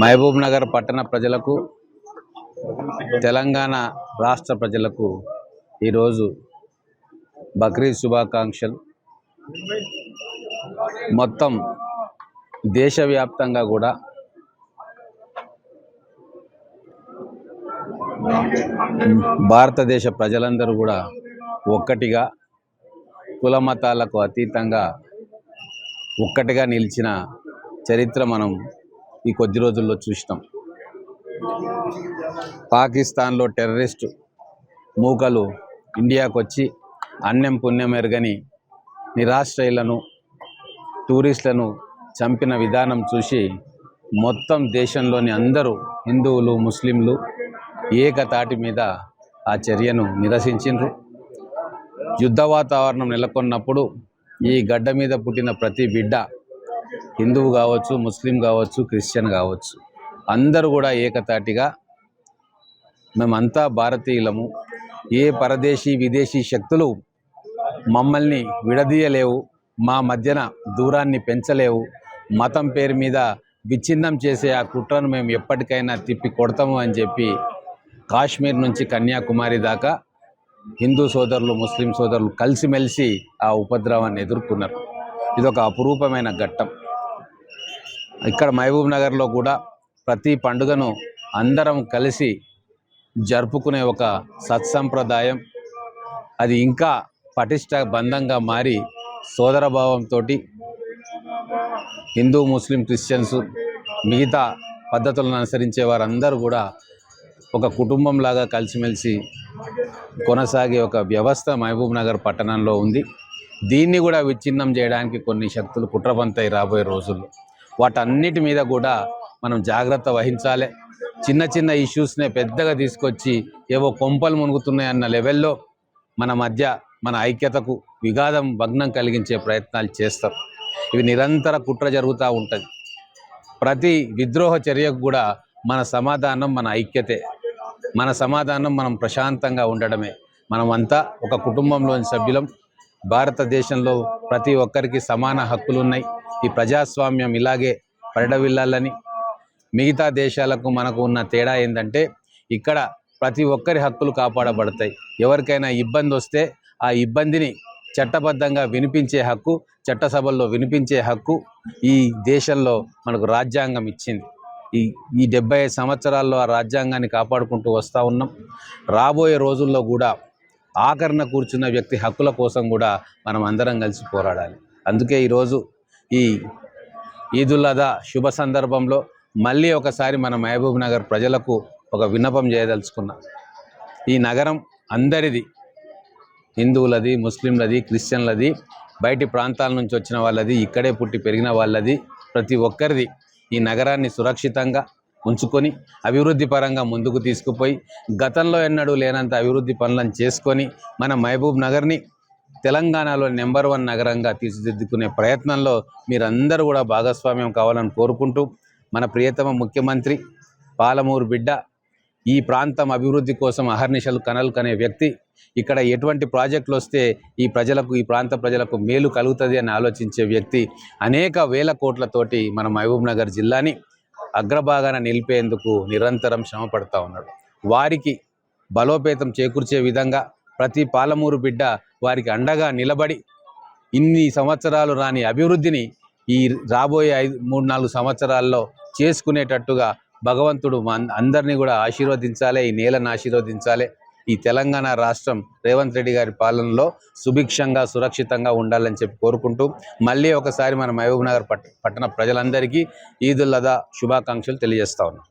మహబూబ్ నగర్ పట్టణ ప్రజలకు తెలంగాణ రాష్ట్ర ప్రజలకు ఈరోజు బక్రీద్ శుభాకాంక్షలు. మొత్తం దేశవ్యాప్తంగా కూడా భారతదేశ ప్రజలందరూ కూడా ఒక్కటిగా కుల మతాలకు అతీతంగా ఒక్కటిగా నిలిచిన చరిత్ర మనం ఈ కొద్ది రోజుల్లో చూసినాం. పాకిస్తాన్లో టెర్రరిస్ట్ మూకలు ఇండియాకు వచ్చి అన్యం పుణ్యం ఎరగని నిరాశ్రయులను టూరిస్టులను చంపిన విధానం చూసి మొత్తం దేశంలోని అందరూ హిందువులు ముస్లింలు ఏకతాటి మీద ఆ చర్యను నిరసించిండ్రు. యుద్ధ వాతావరణం నెలకొన్నప్పుడు ఈ గడ్డ మీద పుట్టిన ప్రతి బిడ్డ హిందువు కావచ్చు ముస్లిం కావచ్చు క్రిస్టియన్ కావచ్చు అందరూ కూడా ఏకతాటిగా మేమంతా భారతీయులము. ఏ పరదేశీ విదేశీ శక్తులు మమ్మల్ని విడదీయలేవు మా మధ్యన దూరాన్ని పెంచలేవు. మతం పేరు మీద విచ్ఛిన్నం చేసే ఆ కుట్రను మేము ఎప్పటికైనా తిప్పి కొడతాము అని చెప్పి కాశ్మీర్ నుంచి కన్యాకుమారి దాకా హిందూ సోదరులు ముస్లిం సోదరులు కలిసిమెలిసి ఆ ఉపద్రవాన్ని ఎదుర్కొన్నారు. ఇది ఒక అపురూపమైన ఘట్టం. ఇక్కడ మహబూబ్ నగర్లో కూడా ప్రతి పండుగను అందరం కలిసి జరుపుకునే ఒక సత్సంప్రదాయం. అది ఇంకా పటిష్ట బంధంగా మారి సోదరభావంతో హిందూ ముస్లిం క్రిస్టియన్స్ మిగతా పద్ధతులను అనుసరించే వారందరూ కూడా ఒక కుటుంబంలాగా కలిసిమెలిసి కొనసాగే ఒక వ్యవస్థ మహబూబ్ నగర్ పట్టణంలో ఉంది. దీన్ని కూడా విచ్ఛిన్నం చేయడానికి కొన్ని శక్తులు కుట్రపంతాయి రాబోయే రోజుల్లో. వాటన్నిటి మీద కూడా మనం జాగ్రత్త వహించాలి. చిన్న చిన్న ఇష్యూస్నే పెద్దగా తీసుకొచ్చి ఏవో కొంపలు మునుగుతున్నాయి అన్న లెవెల్లో మన మధ్య మన ఐక్యతకు విఘాతం భగ్నం కలిగించే ప్రయత్నాలు చేస్తారు ఇవి నిరంతర కుట్ర జరుగుతూ ఉంటుంది. ప్రతి విద్రోహ చర్యకు కూడా మన సమాధానం మన ఐక్యతే. మన సమాధానం మనం ప్రశాంతంగా ఉండడమే. మనమంతా ఒక కుటుంబంలోని సభ్యులం. భారతదేశంలో ప్రతి ఒక్కరికి సమాన హక్కులు ఉన్నాయి ఈ ప్రజాస్వామ్యం ఇలాగే పరిడవిల్లాలని మిగతా దేశాలకు మనకు ఉన్న తేడా ఏంటంటే ఇక్కడ ప్రతి ఒక్కరి హక్కులు కాపాడబడతాయి. ఎవరికైనా ఇబ్బంది వస్తే ఆ ఇబ్బందిని చట్టబద్ధంగా వినిపించే హక్కు చట్టసభల్లో వినిపించే హక్కు ఈ దేశంలో మనకు రాజ్యాంగం ఇచ్చింది. ఈ ఈ డెబ్బై ఐదు సంవత్సరాల్లో ఆ రాజ్యాంగాన్ని కాపాడుకుంటూ వస్తూ ఉన్నాం. రాబోయే రోజుల్లో కూడా ఆకరణ కూర్చున్న వ్యక్తి హక్కుల కోసం కూడా మనం అందరం కలిసి పోరాడాలి. అందుకే ఈరోజు ఈ ఈదుల్ అదా శుభ సందర్భంలో మళ్ళీ ఒకసారి మన మహబూబ్ నగర్ ప్రజలకు ఒక విన్నపం చేయదలుచుకున్నా. ఈ నగరం అందరిది హిందువులది ముస్లింలది క్రిస్టియన్లది బయటి ప్రాంతాల నుంచి వచ్చిన వాళ్ళది ఇక్కడే పుట్టి పెరిగిన వాళ్ళది ప్రతి ఒక్కరిది ఈ నగరాన్ని సురక్షితంగా ఉంచుకొని అభివృద్ధి పరంగా ముందుకు తీసుకుపోయి గతంలో ఎన్నడూ లేనంత అభివృద్ధి పనులను చేసుకొని మన మహబూబ్ నగర్ని తెలంగాణలో నెంబర్ వన్ నగరంగా తీర్చిదిద్దుకునే ప్రయత్నంలో మీరందరూ కూడా భాగస్వామ్యం కావాలని కోరుకుంటూ మన ప్రియతమ ముఖ్యమంత్రి పాలమూరు బిడ్డ ఈ ప్రాంతం అభివృద్ధి కోసం అహర్నిశలు కనలు కనే వ్యక్తి. ఇక్కడ ఎటువంటి ప్రాజెక్టులు వస్తే ఈ ప్రజలకు ఈ ప్రాంత ప్రజలకు మేలు కలుగుతుంది అని ఆలోచించే వ్యక్తి అనేక వేల కోట్లతోటి మన మహబూబ్ నగర్ జిల్లాని అగ్రభాగాన నిలిపేందుకు నిరంతరం శ్రమపడతా ఉన్నాడు. వారికి బలోపేతం చేకూర్చే విధంగా ప్రతి పాలమూరు బిడ్డ వారికి అండగా నిలబడి ఇన్ని సంవత్సరాలు రాని అభివృద్ధిని ఈ రాబోయే ఐదు మూడు నాలుగు సంవత్సరాల్లో చేసుకునేటట్టుగా భగవంతుడు మా అందరినీ కూడా ఆశీర్వదించాలి ఈ నేలను ఆశీర్వదించాలి. ఈ తెలంగాణ రాష్ట్రం రేవంత్ రెడ్డి గారి పాలనలో సుభిక్షంగా సురక్షితంగా ఉండాలని చెప్పి కోరుకుంటూ మళ్ళీ ఒకసారి మన మహబూబ్ నగర్ పట్ పట్టణ ప్రజలందరికీ ఈదుల్ అదా శుభాకాంక్షలు తెలియజేస్తా ఉన్నాం.